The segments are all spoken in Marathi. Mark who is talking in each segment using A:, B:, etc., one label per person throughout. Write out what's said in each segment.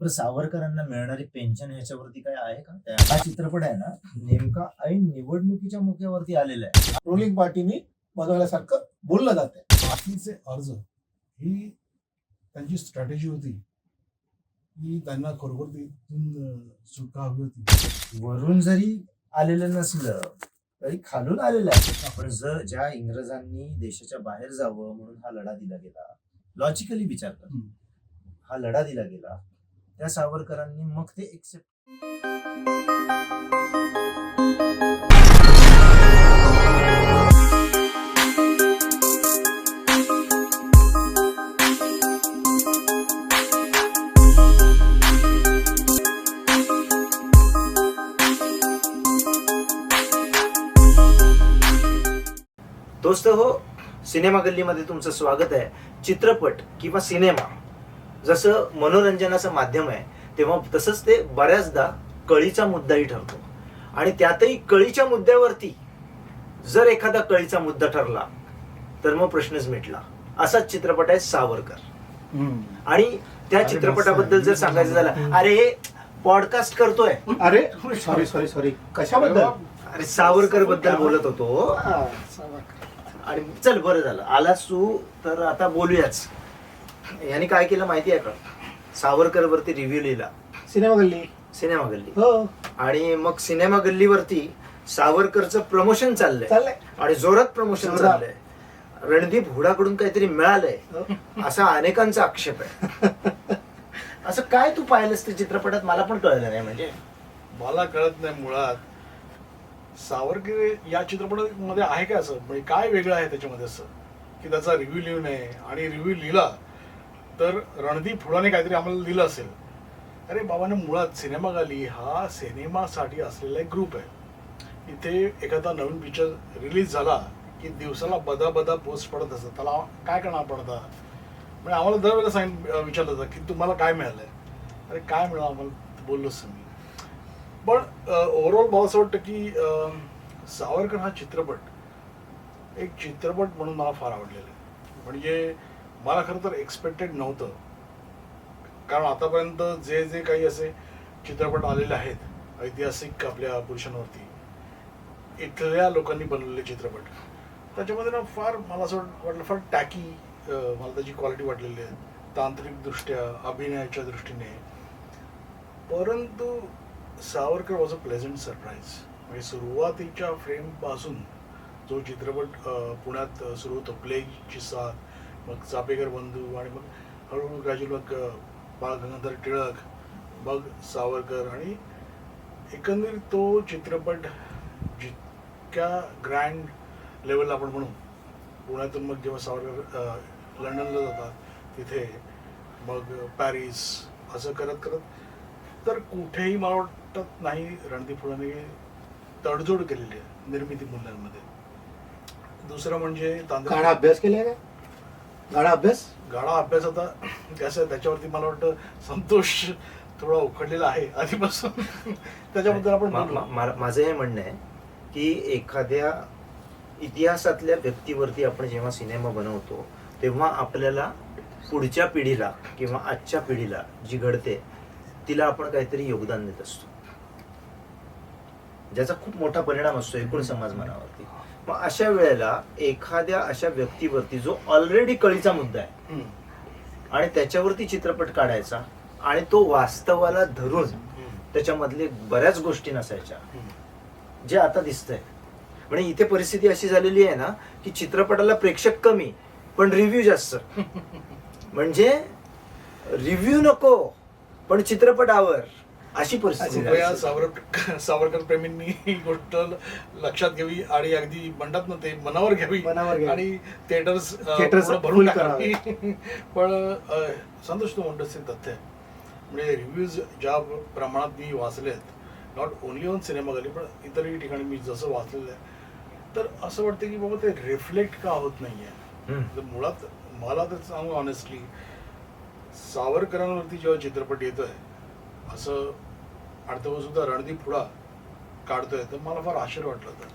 A: बरं सावरकरांना मिळणारी पेन्शन ह्याच्यावरती काय आहे का? त्या- हा चित्रपट आहे ना नेमका ऐन निवडणुकीच्या मुख्यावरती आलेला आहे.
B: रुलिंग पार्टीने बनवल्यासारखं बोललं जाते
C: बाकीचे अर्ज ही त्यांची स्ट्रॅटेजी होती. की त्यांना खरोखर तिथून अं, सुटका हवी होती.
A: वरून जरी आलेलं नसलं तरी खालून आलेलं आहे. पण जर ज्या इंग्रजांनी देशाच्या बाहेर जावं म्हणून हा लढा दिला गेला लॉजिकली विचार कर.
C: हम्म.
A: हा लढा दिला गेला त्या सावरकरांनी मग ते एक्सेप्ट दोस्त हो सिनेमा गल्लीमध्ये तुमचं स्वागत आहे. चित्रपट किंवा सिनेमा जसं मनोरंजनाचं माध्यम आहे तेव्हा तसंच ते बऱ्याचदा कळीचा मुद्दाही ठरतो. आणि त्यातही कळीच्या मुद्द्यावरती जर एखादा कळीचा मुद्दा ठरला तर मग प्रश्नच मिटला. असाच चित्रपट आहे सावरकर. आणि त्या चित्रपटाबद्दल जर. सांगायचं झालं अरे पॉडकास्ट करतोय.
B: अरे सॉरी सॉरी सॉरी कशाबद्दल?
A: अरे सावरकरबद्दल बोलत होतो.
B: हा.
A: आणि चल बरं झालं. आलास तू तर आता बोलूयाच. याने काय केलं माहिती आहे का? सावरकर वरती रिव्ह्यू लिहिला.
B: सिनेमा गल्ली?
A: सिनेमा गल्ली.
B: हो.
A: आणि मग सिनेमा गल्लीवरती सावरकरचं प्रमोशन चाललंय.
B: चाललंय.
A: आणि जोरात प्रमोशन
B: जोरात.
A: चाललंय. रणदीप हुडाकडून काहीतरी मिळालंय.
B: हो.
A: असा अनेकांचा आक्षेप आहे. असं काय तू पाहिलंस ते चित्रपटात? मला पण कळलं नाही म्हणजे.
C: मला कळत नाही मुळात. सावरकर या चित्रपटामध्ये आहे का असं? म्हणजे काय वेगळं आहे त्याच्यामध्ये असं? की त्याचा रिव्ह्यू लिहू नये आणि रिव्ह्यू लिहिला तर रणदीप हुडाने काहीतरी आम्हाला लिहिलं असेल. अरे बाबाने मुळात सिनेमा गाली हा सिनेमासाठी असलेला एक ग्रुप आहे. इथे एखादा नवीन पिक्चर रिलीज झाला की दिवसाला बदा बदा पोस्ट पडत असतात. त्याला काय करणार आता? म्हणजे आम्हाला दरवेळेला सांग विचारलं जातं की तुम्हाला काय मिळालं आहे अरे काय मिळालं आम्हाला? बोललोच मी पण ओव्हरऑल मला असं वाटतं की सावरकर हा चित्रपट एक चित्रपट म्हणून मला फार आवडलेला आहे. म्हणजे मला खरं तर एक्सपेक्टेड नव्हतं. कारण आतापर्यंत जे जे काही असे चित्रपट आलेले आहेत ऐतिहासिक आपल्या पुरुषांवरती इथल्या लोकांनी बनवलेले चित्रपट त्याच्यामध्ये ना फार मला असं वाटलं फार टॅकी मला त्याची क्वालिटी वाटलेली आहे. तांत्रिकदृष्ट्या अभिनयाच्या दृष्टीने. परंतु Savarkar was a pleasant surprise म्हणजे सुरुवातीच्या फ्रेमपासून जो चित्रपट पुण्यात सुरू होतो प्लेगची साथ मग चापेकर बंधू आणि मग हळूहळू ग्रॅज्युअल मग बाळ गंगाधर टिळक मग सावरकर आणि एकंदरीत तो चित्रपट जितक्या ग्रँड लेवलला आपण म्हणू पुण्यातून मग जेव्हा सावरकर लंडनला जातात तिथे मग पॅरिस असं करत करत तर कुठेही मला वाटत नाही रणदीप हुडाने तडजोड केलेली आहे निर्मिती मूल्यांमध्ये. दुसरं म्हणजे तांत्रिक
B: अभ्यास केलाय का? गाणा अभ्यास?
C: गाडा अभ्यास आता कसं आहे, त्याच्यावरती मला वाटतं संतोष थोडा उखडलेला आहे आधीपासून. त्याच्याबद्दल आपण
A: मा-
C: बोलू.
A: मा- मा- माझं हे म्हणणं आहे की एखाद्या इतिहासातल्या व्यक्तीवरती आपण जेव्हा सिनेमा बनवतो तेव्हा आपल्याला पुढच्या पिढीला किंवा आजच्या पिढीला जी घडते तिला आपण काहीतरी योगदान देत असतो. ज्याचा खूप मोठा परिणाम असतो एकूण समाजमानावरती मग अशा वेळेला एखाद्या अशा व्यक्तीवरती जो ऑलरेडी कळीचा मुद्दा आहे. आणि त्याच्यावरती चित्रपट काढायचा आणि तो वास्तवाला धरून. त्याच्यामधले बऱ्याच गोष्टी नसायच्या. जे आता दिसतंय म्हणजे इथे परिस्थिती अशी झालेली आहे ना की चित्रपटाला प्रेक्षक कमी पण रिव्ह्यू जास्त म्हणजे रिव्ह्यू नको पण चित्रपटावर अशी परिस्थिती
C: कृपया
A: झाली.
C: सावरकर सावरकर प्रेमींनी ही गोष्ट लक्षात घ्यावी आणि अगदी म्हणतात ना ते मनावर घ्यावी
B: मनावर घ्यावी.
C: आणि थिएटर्स
B: Theatres
C: भरून
B: full
C: टाकावी पण अ, संतोष तू म्हणतोस ते तथ्य आहे. म्हणजे रिव्ह्यूज ज्या प्रमाणात मी वाचलेत not only on cinema Gali पण इतरही ठिकाणी मी जसं वाचलेलं आहे तर असं वाटतं की बाबा ते रिफ्लेक्ट का होत नाहीये. तर मुळात मला तर सांगू ऑनेस्टली सावरकरांवरती जेव्हा चित्रपट येतोय असं आणि तेव्हा सुद्धा रणदीप हुडा काढतोय. तर मला फार आश्चर्य वाटलं होतं.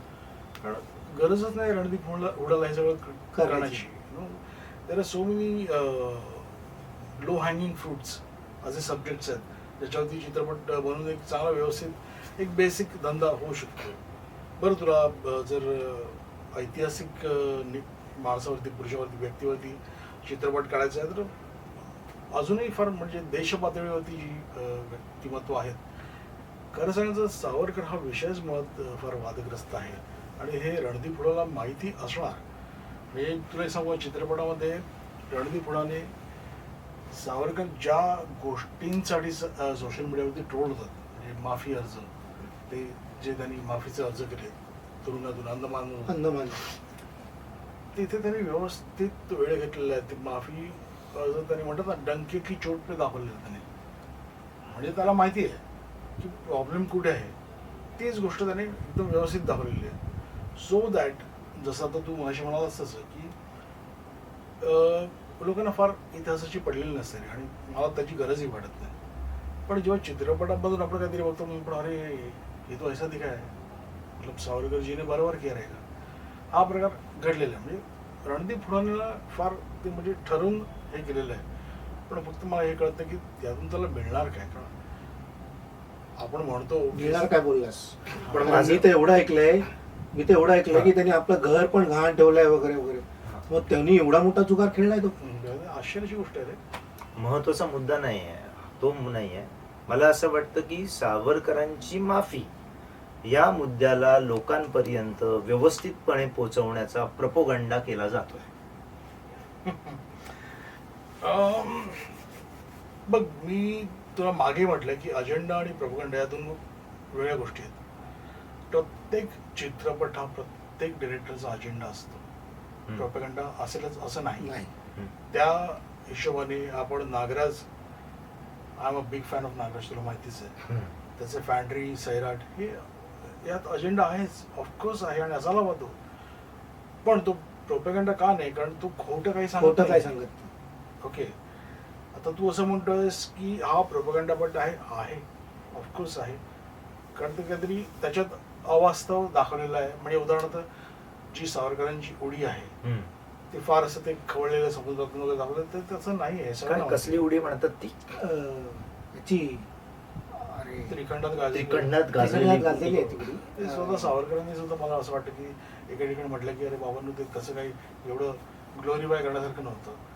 C: कारण गरजच नाही रणदीप हुडा हुडाला हे सगळं. करण्याची. There are so many low hanging fruits असे सब्जेक्ट्स आहेत. ज्याच्यावरती चित्रपट बनवून एक चांगला व्यवस्थित एक बेसिक धंदा होऊ शकतो. बरं तुला जर ऐतिहासिक माणसावरती पुरुषावरती व्यक्तीवरती चित्रपट काढायचा आहे तर अजूनही फार म्हणजे देश पातळीवरती जी व्यक्तिमत्व आहेत खरं सांगायचं सावरकर हा विषयच मुळात फार वादग्रस्त आहे. आणि हे रणदीप फुडाला माहिती असणार. म्हणजे तुला एक सांगू चित्रपटामध्ये रणदीप फुडाने सावरकर ज्या गोष्टींसाठी सोशल मीडियावरती ट्रोल होतात म्हणजे माफी अर्ज ते जे त्यांनी माफीचे अर्ज केले तुरुंगातून अंदमान
B: अंदमान.
C: तिथे त्यांनी व्यवस्थित वेळ घेतलेला आहे. ते माफी अर्ज त्यांनी म्हणतात ना डंके की चोट पे दाखवलेलं त्याने. म्हणजे त्याला माहिती आहे. की प्रॉब्लेम कुठे आहे तीच गोष्ट त्याने एकदम व्यवस्थित दाखवलेली आहे. सो दॅट जसं आता तू माझ्याशी म्हणालास तसं की लोकांना फार इतिहासाची पडलेली नसते आणि मला त्याची गरजही वाटत नाही. पण जेव्हा चित्रपटामधून आपण काहीतरी बघतो मग पण अरे हे तो ऐसा दिखा आहे मतलब सावरकरजीने बरोबर केलं आहे का हा प्रकार घडलेला आहे. म्हणजे रणदीप फुडाणीला फार ते म्हणजे ठरवून हे केलेलं आहे. पण फक्त मला हे कळतं की त्यातून त्याला मिळणार काय कारण आपण म्हणतो
B: मिळणार काय बोललास?
A: पण
B: मी तर एवढं ऐकलंय मी तर एवढं ऐकलंय की. त्यांनी आपलं घर पण घाण ठेवलंय वगैरे वगैरे. मग त्यांनी एवढा मोठा जुगार खेळलाय तो?
C: आश्चर्याची गोष्ट आहे रे.
A: महत्त्वाचा मुद्दा नाही आहे तो नाही आहे मला असं वाटतं की सावरकरांची माफी या मुद्द्याला लोकांपर्यंत व्यवस्थितपणे पोहोचवण्याचा प्रपोगंडा केला जातोय.
C: अम, बघ मी तुला मागे म्हटलं की अजेंडा आणि प्रभुगंड या दोन वेगळ्या गोष्टी आहेत प्रत्येक चित्रपट हा प्रत्येक डिरेक्टरचा अजेंडा असतो. प्रॉपगंडा असेलच असं नाही. त्या हिशोबाने आपण Nagraj I am a big fan of Nagraj तुला माहितीच आहे. त्याचे फॅन्ड्री सैराट हे यात अजेंडा आहेच ऑफकोर्स आहे आणि असायला हवा तो पण तो प्रोपेगंडा का नाही कारण तो खोटं काही सांगत
B: खोटं काय
C: नाही.
B: सांगत.
C: ओके आता तू असं म्हणतोयस की हा प्रोपगंडा पण आहे आहे. ऑफकोर्स आहे. कारण ते काहीतरी त्याच्यात अवास्तव दाखवलेलं आहे. म्हणजे उदाहरणार्थ जी सावरकरांची उडी आहे. ते फार असं ते खवळलेलं समुद्रातून वगैरे दाखवलं ते तसं नाही आहे. सगळं
A: कसली उडी म्हणतात ती?
B: अरे.
C: त्रिखंडात
A: गाजलेली.
B: आहे. तिकडे
C: ते स्वतः सावरकरांनी सुद्धा मला असं वाटतं की एका ठिकाणी म्हटलं की अरे बाबांनो ते तसं काही एवढं ग्लोरीफाय करण्यासारखं नव्हतं. तर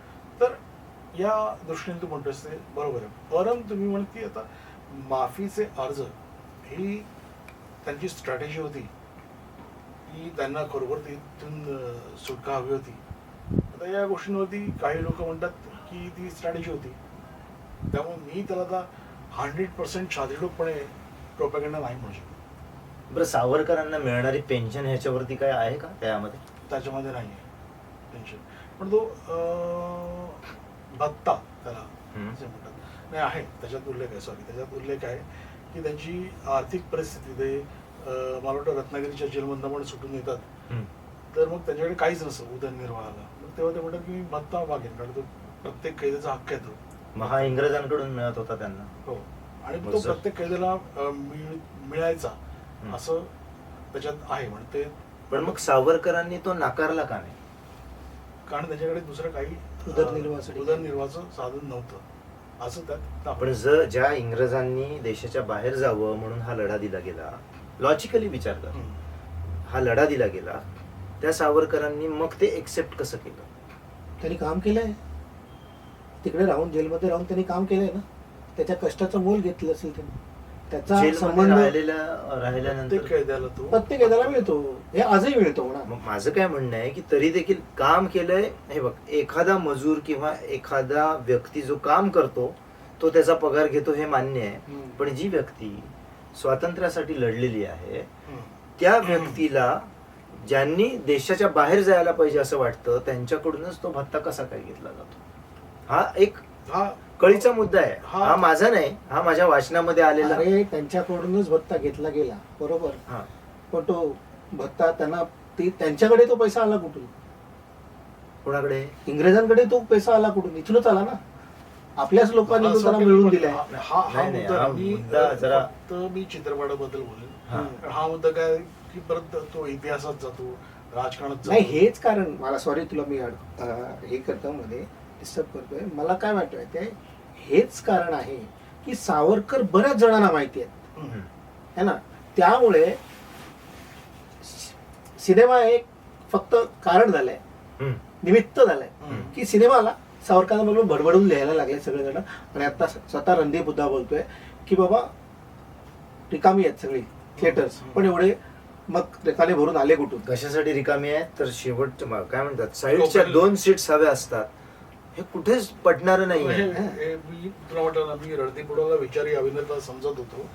C: या दृष्टीने तू म्हणतोस ते बरोबर आहे. परंतु तुम्ही म्हणत आता माफीचे अर्ज ही त्यांची स्ट्रॅटेजी होती. की त्यांना खरोखर तिथून सुटका हवी होती. आता या गोष्टींवरती काही लोक म्हणतात की ती स्ट्रॅटेजी होती. त्यामुळे मी त्याला आता हंड्रेड पर्सेंट शास्त्रीयपणे प्रोपॅगंडा नाही म्हणू शकत.
A: बरं सावरकरांना मिळणारी पेन्शन ह्याच्यावरती काय आहे का? त्यामध्ये?
C: त्याच्यामध्ये नाही आहे टेन्शन पण तो अं, भत्ता त्याला. असे म्हणतात. नाही आहे. त्याच्यात उल्लेख आहे सॉरी त्याच्यात उल्लेख आहे की त्यांची आर्थिक परिस्थिती ते मला वाटतं रत्नागिरीच्या जेलमधनं पण सुटून येतात. तर मग त्यांच्याकडे काहीच नसतं उदरनिर्वाहाला मग तेव्हा ते म्हणतात की मी भत्ता मागेन कारण तो प्रत्येक कैद्याचा हक्क आहे तो.
A: मग हा इंग्रजांकडून मिळत होता त्यांना.
C: हो. आणि तो प्रत्येक कैद्याला मिळायचा. असं त्याच्यात आहे. म्हणजे ते
A: पण मग सावरकरांनी तो नाकारला का नाही?
C: कारण त्याच्याकडे दुसरं काही
B: उदरनिर्वाहासाठी.
C: उदरनिर्वाहाचं साधन नव्हतं असं त्यात
A: पण
C: दाखवलं.
A: जर ज्या इंग्रजांनी देशाच्या बाहेर जावं म्हणून हा लढा दिला गेला लॉजिकली विचार कर. हा लढा दिला गेला त्या सावरकरांनी मग ते एक्सेप्ट कसं केलं
B: त्यांनी काम केलंय तिकडे राहून जेलमध्ये राहून त्यांनी काम केलंय ना त्याच्या कष्टाचं मोल घेतलं असेल त्यांनी त्याचा संबंध
C: प्रत्येक
A: राहिल्यानंतर
C: कैद्याला तो.
B: प्रत्येक एकाला मिळतो. हे आजही मिळतो ना
A: मग माझं काय म्हणणं आहे की तरी देखील काम केलंय. हे बघ एखादा मजूर किंवा एखादा व्यक्ती जो काम करतो तो त्याचा पगार घेतो हे मान्य आहे.
B: हम्म.
A: पण जी व्यक्ती स्वातंत्र्यासाठी लढलेली आहे
C: हम्म.
A: त्या व्यक्तीला ज्यांनी देशाच्या बाहेर जायला पाहिजे असं वाटतं त्यांच्याकडूनच तो भत्ता कसा काय घेतला जातो? हा एक
C: हा
A: कळीचा मुद्दा आहे.
C: हा.
A: हा माझा नाही हा माझ्या वाचनामध्ये आलेला.
B: अरे त्यांच्याकडूनच भत्ता घेतला गेला. बरोबर?
A: हा.
B: पण तो भत्ता त्यांना ती त्यांच्याकडे तो पैसा आला कुठून?
A: कोणाकडे?
B: इंग्रजांकडे तो पैसा आला कुठून? इथूनच आला ना. आपल्याच लोकांनी तो त्यांना
C: काही
B: मिळवून दिलाय.
C: हा हा
A: नाही, नाही,
C: मुद्दा
A: हा
C: मी
A: मुद्दा जरा-
C: फक्त मी चित्रपटाबद्दल बोलेन.
A: हा.
C: कारण हा मुद्दा काय की परत तो इतिहासात जातो राजकारणात
B: नाही
C: जातो.
B: हेच कारण मला सॉरी तुला मी अड- अं, हे करतो मध्ये. डिस्टर्ब करतोय. मला काय वाटतंय ते हेच कारण आहे की सावरकर बऱ्याच जणांना माहिती आहेत. है ना? त्यामुळे सिनेमा एक फक्त कारण झालंय. निमित्त झालंय. की सिनेमाला सावरकरांबरोबर भडभडून लिहायला लागले सगळेजण. आणि आता स्वतः रणदीप बुद्धा बोलतोय की बाबा रिकामी आहेत सगळी थिएटर्स. पण एवढे मग रेखाने भरून आले कुठून?
A: कशासाठी रिकामी आहे तर शेवट काय म्हणतात साईडच्या दोन सीट्स हव्या असतात. हे कुठेच पटणार नाही.
C: हे- हे मी तुला ना मी रणदीप बुडाला विचारी अभिनेता समजत होतो.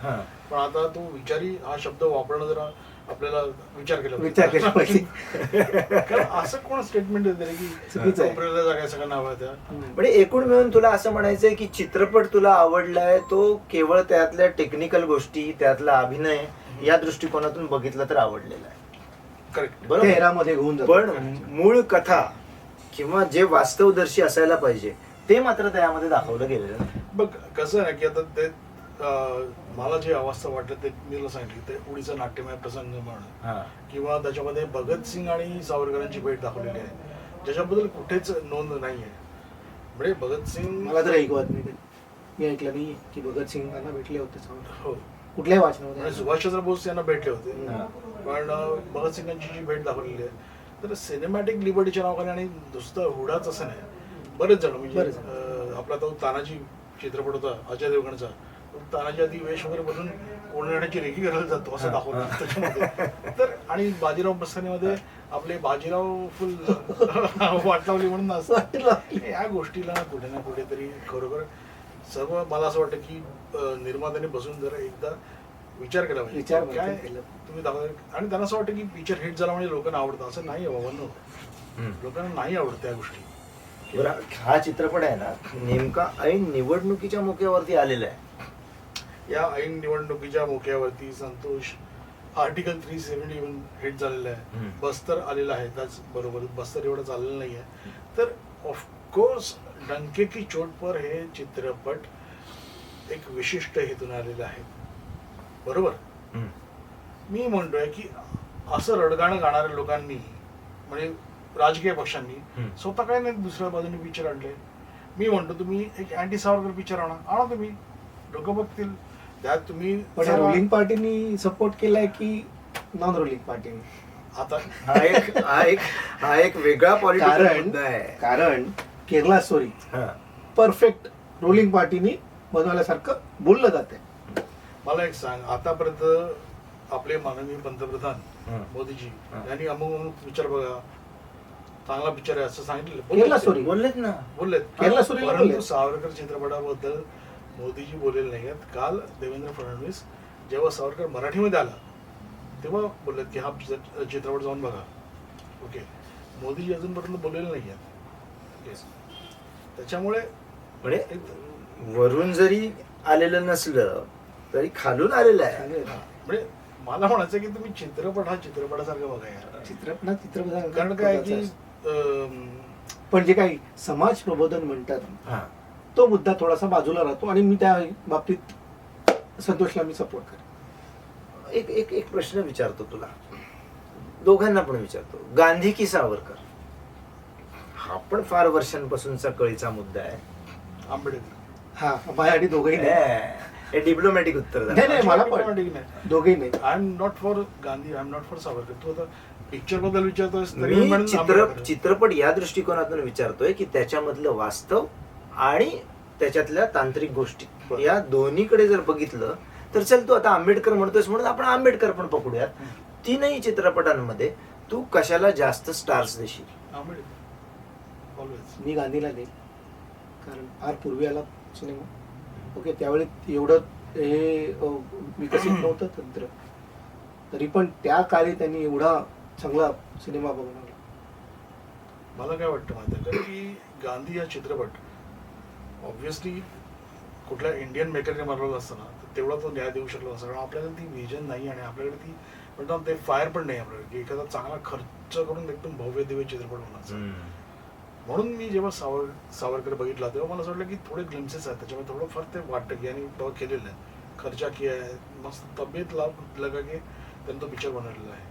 C: पण आता तो विचारी हा शब्द वापरणं जरा आपल्याला विचार केला.
B: विचार केला पाहिजे.
C: असं कोण स्टेटमेंट की
B: चुकीचं
C: जागा सगळ्यांना हव्या त्या.
A: पण एकूण मिळून तुला असं म्हणायचंय की चित्रपट तुला आवडलाय तो केवळ त्यातल्या टेक्निकल गोष्टी त्यातला अभिनय या दृष्टिकोनातून बघितला तर आवडलेला आहे.
C: करेक्ट
A: बरोबर?
B: घेऊन
A: पण मूळ कथा किंवा जे वास्तवदर्शी असायला पाहिजे ते मात्र त्यामध्ये दाखवलं गेलेलं नाही
C: बघ कसं आहे ना की आता ते अं, मला जे अवस्था वाटलं ते मी तुला सांगितली ते उडीचा नाट्यमय प्रसंग म्हणून
A: हा.
C: किंवा त्याच्यामध्ये भगतसिंग आणि सावरकरांची भेट दाखवलेली आहे ज्याच्याबद्दल कुठेच नोंद नाही आहे म्हणजे भगतसिंग
B: मला तर ऐकवत नाही ते. मी ऐकलं नाही की भगतसिंगांना भेटले होते सावरकर.
C: हो
B: कुठल्याही
C: म्हणजे
B: वाचनामध्ये
C: सुभाषचंद्र बोस यांना भेटले होते
A: हा.
C: पण अं, भगतसिंगांची जी भेट दाखवलेली आहे तर सिनेमॅटिक लिबर्टीच्या नावाखाली आणि नुसतं हुडाच असं नाही बरेच जण म्हणजे. अं, आपला तो तानाजी चित्रपट होता अजय देवगणचा तो तानाजी आधी वेश वगैरे बदलून कोणण्याची रेखी करायला जातो असं दाखवलं. त्याच्यामध्ये तर आणि बाजीराव मस्तानीमध्ये आपले बाजीराव फुल वाट लावली म्हणून असं. या गोष्टीला ना कुठे ना कुठेतरी खरोखर सर्व मला असं वाटतं की अं, निर्मात्याने बसून जरा एकदा विचार केला
B: विचार
C: पाहिजे काय?
B: मंथन केलं.
C: तुम्ही दाखवता आणि त्यांना असं वाटतं की पिक्चर हिट झाला म्हणजे लोकांना आवडतं. असं नाही आहे बाबांनो. लोकांना नाही आवडत त्या गोष्टी.
A: बरं हा चित्रपट आहे ना नेमका ऐन निवडणुकीच्या मुख्यावरती आलेला आहे.
C: या ऐन निवडणुकीच्या मोक्यावरती Santosh article three seventy one hit झालेलं आहे.
A: हम्म.
C: बस्तर आलेलं आहे. त्याच बरोबर बस्तर एवढं चाललेलं नाही आहे. तर ऑफकोर्स डंके की चोट पर हे चित्रपट एक विशिष्ट हेतून आलेले आहेत बरोबर. मी म्हणतोय की असं रडगाणं गाणाऱ्या लोकांनी म्हणजे राजकीय पक्षांनी. स्वतः काय नाही दुसऱ्या बाजूने पिक्चर आणले. मी म्हणतो तुम्ही एक अँटी सावरकर पिक्चर आणा. आणा तुम्ही. लोक बघतील. त्यात तुम्ही
B: पण रोलिंग पार्टीनी सपोर्ट केलाय की नॉन रोलिंग पार्टीने
C: आता
A: हा एक हा एक हा एक वेगळा पॉलिटिकल
B: कारण
A: मुद्दा आहे.
B: कारण केरला स्टोरी
A: हा.
B: परफेक्ट रोलिंग पार्टीनी बनवल्यासारखं बोललं जाते
C: मला एक सांग. आतापर्यंत आपले माननीय पंतप्रधान. मोदीजी. यांनी अमुक अमुक पिक्चर बघा. चांगला पिक्चर आहे असं सांगितलेलं
B: केरला
C: बोललेत
A: ना.
C: बोललेत. सावरकर चित्रपटाबद्दल मोदीजी बोललेले नाही आहेत काल देवेंद्र फडणवीस जेव्हा सावरकर मराठीमध्ये आला तेव्हा बोललेत की हा चित्र- चित्रपट जाऊन बघा. ओके. मोदीजी अजूनपर्यंत बोललेले नाही आहेत. त्याच्यामुळे
A: म्हणजे वरून जरी आलेलं नसलं तरी खालून आलेलं आहे.
C: म्हणजे मला म्हणायचं की तुम्ही चित्रपट हा चित्रपटासारखा बघा यार
B: चित्रपट ना चित्रपट
C: कारण काय की
B: पण जे काही समाज प्रबोधन म्हणतात
A: हा.
B: तो मुद्दा थोडासा बाजूला राहतो आणि मी त्या बाबतीत संतोषला मी सपोर्ट करेन.
A: एक एक एक प्रश्न विचारतो तुला. दोघांना पण विचारतो. गांधी की सावरकर? हा पण फार वर्षांपासूनचा कळीचा मुद्दा आहे.
C: आंबेडकर
B: हा माझ्यासाठी दोघंही
A: हे, डिप्लोमॅटिक उत्तर
B: नाही,
A: झालं.
B: नाही, मला पण.
C: Diplomatic नाही.
B: दोघेही नाही.
C: I am not for Gandhi I am not for Savarkar तू आता पिक्चरबद्दल विचारतोयस तरी
A: मी
C: म्हणेन
A: चित्र
C: आंबेडकर.
A: चित्रपट या दृष्टिकोनातून विचारतोय की त्याच्यामधलं वास्तव आणि त्याच्यातल्या तांत्रिक गोष्टी. या दोन्हीकडे जर बघितलं तर चल तू आता आंबेडकर म्हणतोयस म्हणून आपण आंबेडकर पण पकडूयात. तीनही चित्रपटांमध्ये तू कशाला जास्त स्टार्स देशील?
C: आंबेडकर. ऑलवेज
B: मी गांधीला देईन. कारण फार पूर्वी आला सिनेमा. ओके त्यावेळी एवढं हे विकसित नव्हतं तंत्र. तरी पण त्या काळी त्यांनी एवढा चांगला सिनेमा बनवला.
C: मला काय वाटतं माहिती आहे का गांधी हा चित्रपट ऑब्व्हियसली कुठल्या इंडियन मेकरने बनवला असताना तर तेवढा तो न्याय देऊ शकला असता. कारण आपल्याला ती विजन नाही आणि आपल्याकडे ती म्हणतो ना, ते फायर पण नाही आपल्याकडे की एखादा चांगला खर्च करून एकदम भव्य दिव्य चित्रपट होण्याचा म्हणून मी जेव्हा सावर सावरकर बघितला तेव्हा मला असं वाटलं की थोडे ग्लिम्सेस आहेत. त्याच्यामुळे थोडं फार ते वाटतं की यांनी तेव्हा केलेलं आहे. खर्चा किया आहे मस्त तब्येत लाभ लगा की त्यांनी तो पिक्चर बनवलेला आहे.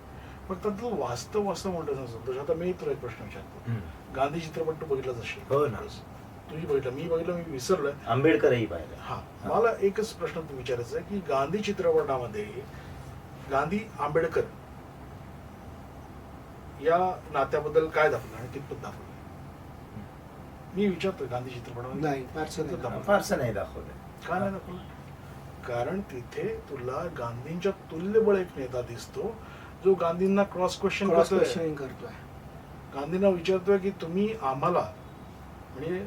C: पण त्यातलं वास्तव वास्तव म्हणतो ना संतोष आता मी तुला एक प्रश्न विचारतो. गांधी चित्रपट तू बघितलाच असेल.
A: हो ना.
C: तुम्ही बघितलं मी बघितलं मी विसरलोय.
A: आंबेडकरही पाहिलं.
C: हा. मला एकच प्रश्न तू विचारायचा आहे की गांधी चित्रपटामध्ये गांधी आंबेडकर या नात्याबद्दल काय दाखवलं आणि कितपत दाखवलं? मी विचारतोय गांधी चित्रपटामध्ये
B: नाही फारसं नाही
C: दाखवलं.
A: फारसं नाही दाखवलं
C: का नाही दाखवलं कारण तिथे तुला गांधींच्या तुल्यबळ एक नेता दिसतो जो गांधींना क्रॉस क्वेश्चन
B: क्रॉस
C: करतोय
B: क्वेश्चनिंग करतोय
C: गांधींना विचारतोय की तुम्ही आम्हाला म्हणजे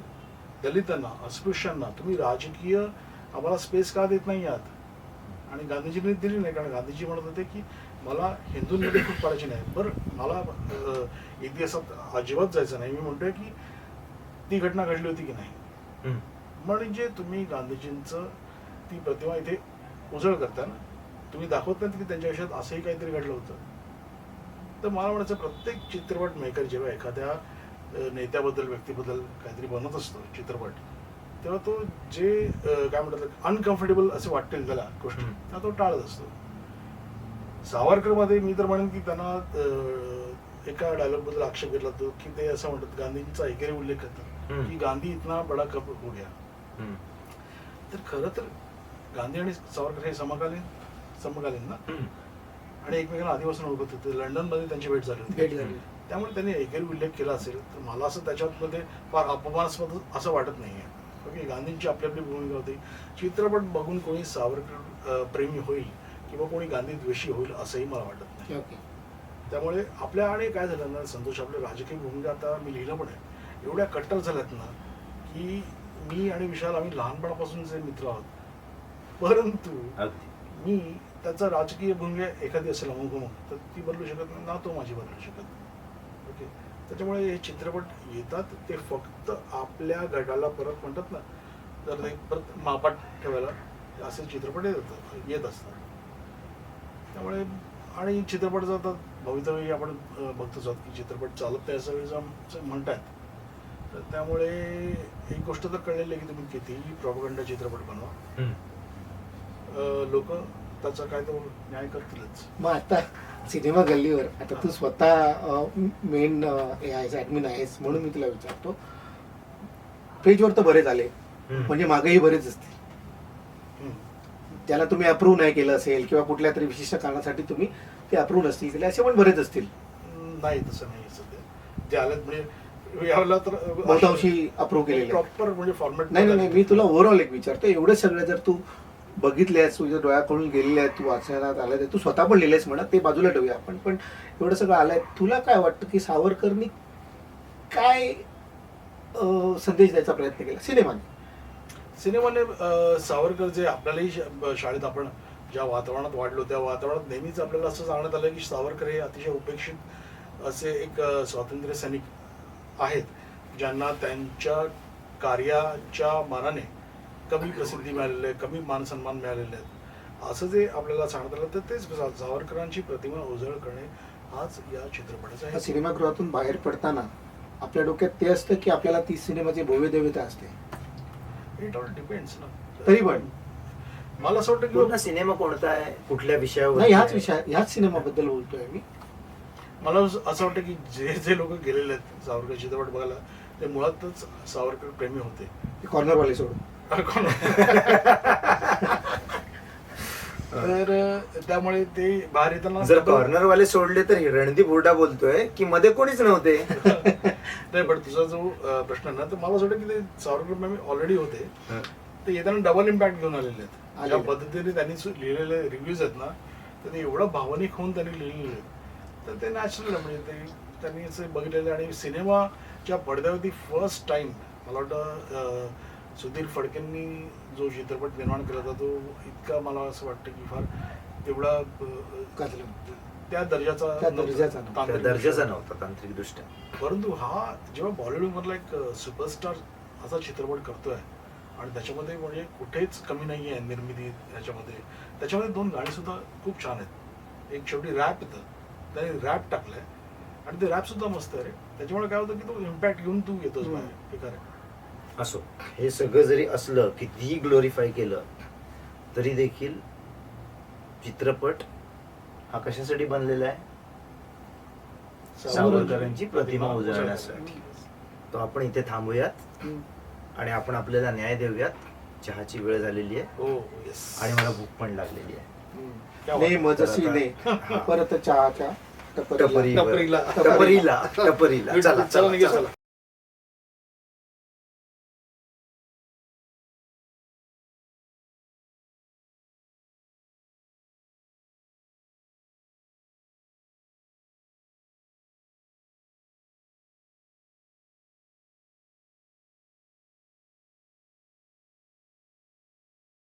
C: दलितांना अस्पृश्यांना तुम्ही राजकीय आम्हाला स्पेस का देत नाही आहात आणि गांधीजींनी दिली नाही कारण गांधीजी म्हणत होते की मला हिंदूंमध्ये खूप पडायची नाही बरं मला अं, इतिहासात अजिबात जायचं नाही मी म्हणतोय की ती घटना घडली होती की नाही. म्हणजे तुम्ही गांधीजींचं ती प्रतिमा इथे उजळ करता ना तुम्ही दाखवत नाहीत की त्यांच्या आयुष्यात असंही काहीतरी घडलं होतं तर मला म्हणायचं प्रत्येक चित्रपट मेकर जेव्हा एखाद्या नेत्याबद्दल व्यक्तीबद्दल काहीतरी बनत असतो चित्रपट तेव्हा तो जे काय म्हणतात अनकम्फर्टेबल असे वाटतील त्याला गोष्टी. तेव्हा तो टाळत असतो सावरकरमध्ये मी तर म्हणेन की त्यांना एका डायलॉगबद्दल आक्षेप घेतला तो की ते असं म्हणतात गांधींचा एकेरी उल्लेख करतात. की गांधी इतना बडा कप हो गया?
A: हम्म.
C: तर खरं तर गांधी आणि सावरकर हे समकालीन समकालीन ना. आणि एकमेकांना आधीपासून ओळखत होते. लंडनमध्ये त्यांची भेट झाली होती.
B: भेट झाली.
C: त्यामुळे त्यांनी एकेरी उल्लेख केला असेल तर मला असं त्याच्यामध्ये फार अपमानास्पद असं वाटत नाहीये. ओके गांधींची आपली आपली भूमिका होती. चित्रपट बघून कोणी सावरकर प्रेमी होईल किंवा कोणी गांधी द्वेषी होईल असंही मला वाटत नाही.
B: ओके.
C: त्यामुळे आपल्या आणि काय झालं ना संतोष आपल्या राजकीय भूमिका आता मी लिहिलं पण आहे. एवढ्या कट्टर झाल्यात ना की मी आणि विशाल आम्ही लहानपणापासूनचे मित्र आहोत परंतु मी त्याचा राजकीय भूमिका एखादी असेल अमुक अमुक तर ती बदलू शकत नाही ना तो माझी बदलू शकत ओके? त्याच्यामुळे हे चित्रपट येतात ते फक्त आपल्या गटाला परत म्हणतात ना तर ते परत मापात ठेवायला असे चित्रपट येत असतात येत असतात. त्यामुळे आणि चित्रपटाचं आता भवितव्य आपण बघतोच आहोत की चित्रपट चालत नाही असं म्हणतात. तर त्यामुळे एक गोष्ट तर कळलेली आहे की तुम्ही कितीही प्रॉपगंडा चित्रपट बनवा. लोक त्याचा काय तो न्याय करतीलच.
B: मग आता सिनेमा गल्लीवर आता तू स्वतः मेन हे आहेस ऍडमिन आहेस म्हणून मी तुला विचारतो. पेजवर तर बरेच आले. म्हणजे मागेही बरेच असतील.
C: हम्म.
B: ज्याला तुम्ही अप्रूव्ह नाही केलं असेल किंवा कुठल्या तरी विशिष्ट कारणासाठी तुम्ही ते अप्रूव्ह नसतील केले असे पण बरेच असतील.
C: नाही तसं नाही सध्या. जे आलेत म्हणजे तर
B: बहुतांशी अप्रूव्ह केलेले
C: प्रॉपर म्हणजे फॉर्मॅट
B: नाही नाही नाही मी तुला ओव्हरऑल एक विचारतो एवढे सगळे जर तू बघितलेस तुझ्या डोळ्याकडून गेलेले आहेत तू वाचण्यात आलं तू स्वतः पण लिहिलेस म्हणा ते बाजूला ठेवूया आपण. पण एवढं सगळं आलंय तुला काय वाटतं की सावरकरनी काय संदेश द्यायचा प्रयत्न केला सिनेमाने?
C: सिनेमाने सावरकर जे आपल्यालाही शाळेत आपण ज्या वातावरणात वाढलो त्या वातावरणात नेहमीच आपल्याला असं सांगण्यात आलं की सावरकर हे अतिशय उपेक्षित असे एक स्वातंत्र्य सैनिक. आहेत ज्यांना त्यांच्या कार्याच्या मानाने कमी प्रसिद्धी मिळालेली आहे कमी मान सन्मान मिळालेले आहेत. असं जे आपल्याला सांगण्यात आलं तर तेच सावरकरांची प्रतिमा उजळ करणे हाच या चित्रपटाचा
B: या
C: हेतू.
B: सिनेमागृहातून बाहेर पडताना आपल्या डोक्यात ते असतं की आपल्याला ती सिनेमाची भव्य देवता असते.
C: इट ऑल डिपेंड्स ना.
B: तरी पण.
C: मला असं वाटतं की
A: सिनेमा कोणता आहे? कुठल्या विषयावर
B: नाही ह्याच विषय ह्याच सिनेमाबद्दल बोलतोय मी.
C: मला असं वाटतं की जे जे लोक गेलेले आहेत सावरकर चित्रपट बघायला ते मुळातच सावरकर प्रेमी होते.
B: कॉर्नरवाले सोडून.
C: कोण? तर त्यामुळे ते बाहेर येताना
A: जर कॉर्नर वाले सोडले तर रणदीप हुडा बोलतोय की मध्ये कोणीच नव्हते.
C: नाही पण तुझा जो प्रश्न आहे ना तर मला असं वाटतं की ते सावरकर प्रेमी ऑलरेडी होते. ते येताना डबल इम्पॅक्ट घेऊन आलेले आहेत. ज्या पद्धतीने त्यांनी लिहिलेले रिव्ह्यूज आहेत ना तर ते एवढं भावनिक होऊन त्यांनी लिहिलेले आहेत. तर ते नॅचरल आहे म्हणजे ते त्यांनी असे बघितलेले आणि सिनेमाच्या पडद्यावरती फर्स्ट टाइम मला वाटतं सुधीर फडकेंनी जो चित्रपट निर्माण केला होता तो इतका मला असं वाटतं की फार तेवढा. त्या दर्जाचा.
B: दर्जाचा नव्हता.
A: त्या
C: तांत्रिक
A: दर्जाचा
C: दृष्ट्या.
A: नव्हता तांत्रिक दृष्ट्या
C: परंतु हा जेव्हा बॉलिवूड मधला एक सुपरस्टार असा चित्रपट करतोय आणि त्याच्यामध्ये म्हणजे कुठेच कमी नाही आहे निर्मिती ह्याच्यामध्ये त्याच्यामध्ये दोन गाणी सुद्धा खूप छान आहेत एक शेवटी रॅप येतं त्याने रॅप टाकलाय. आणि ते रॅप सुद्धा मस्त आहे रे. त्याच्यामुळे काय होतं की तो इम्पॅक्ट घेऊन तू येतोस बाहेर
A: असो. हे सगळं जरी असलं कितीही ग्लोरीफाय केलं तरी देखील चित्रपट हा कशासाठी बनलेला आहे? सावरकरांची प्रतिमा उजळण्यासाठी. तो आपण इथे थांबूयात. आणि आपण आपल्याला न्याय देऊयात. चहाची वेळ झालेली आहे.
C: हो, हो,
A: आणि मला भूक पण लागलेली आहे.
B: ने मजसी ने. परत चहाच्या टपरीला.
C: टपरीला.
A: टपरीला. चला.
C: चला.